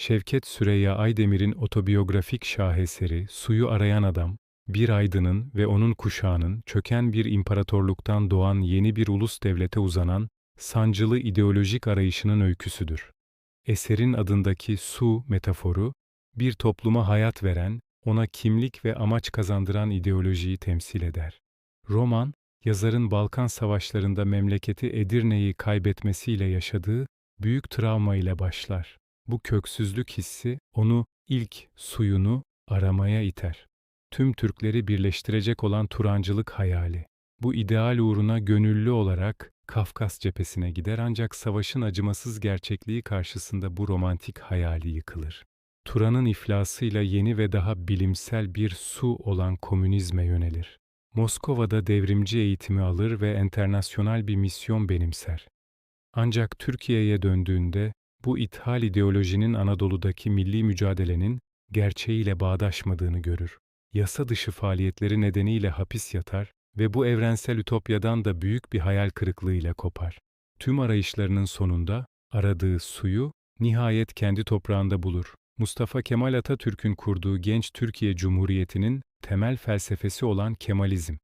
Şevket Süreyya Aydemir'in otobiyografik şaheseri Suyu Arayan Adam, bir aydının ve onun kuşağının çöken bir imparatorluktan doğan yeni bir ulus devlete uzanan sancılı ideolojik arayışının öyküsüdür. Eserin adındaki su metaforu, bir topluma hayat veren, ona kimlik ve amaç kazandıran ideolojiyi temsil eder. Roman, yazarın Balkan Savaşlarında memleketi Edirne'yi kaybetmesiyle yaşadığı büyük travma ile başlar. Bu köksüzlük hissi onu ilk suyunu aramaya iter. Tüm Türkleri birleştirecek olan Turancılık hayali. Bu ideal uğruna gönüllü olarak Kafkas cephesine gider ancak savaşın acımasız gerçekliği karşısında bu romantik hayali yıkılır. Turan'ın iflasıyla yeni ve daha bilimsel bir su olan komünizme yönelir. Moskova'da devrimci eğitimi alır ve enternasyonal bir misyon benimser. Ancak Türkiye'ye döndüğünde bu ithal ideolojinin Anadolu'daki milli mücadelenin gerçeğiyle bağdaşmadığını görür. Yasa dışı faaliyetleri nedeniyle hapis yatar ve bu evrensel ütopyadan da büyük bir hayal kırıklığıyla kopar. Tüm arayışlarının sonunda aradığı suyu nihayet kendi toprağında bulur. Mustafa Kemal Atatürk'ün kurduğu genç Türkiye Cumhuriyeti'nin temel felsefesi olan Kemalizm.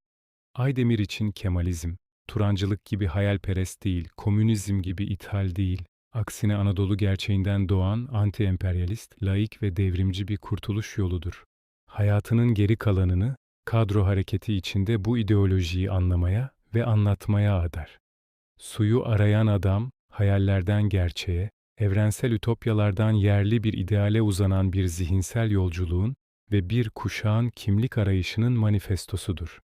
Aydemir için Kemalizm, Turancılık gibi hayalperest değil, komünizm gibi ithal değil, aksine Anadolu gerçeğinden doğan anti-emperyalist, laik ve devrimci bir kurtuluş yoludur. Hayatının geri kalanını kadro hareketi içinde bu ideolojiyi anlamaya ve anlatmaya adar. Suyu arayan adam, hayallerden gerçeğe, evrensel ütopyalardan yerli bir ideale uzanan bir zihinsel yolculuğun ve bir kuşağın kimlik arayışının manifestosudur.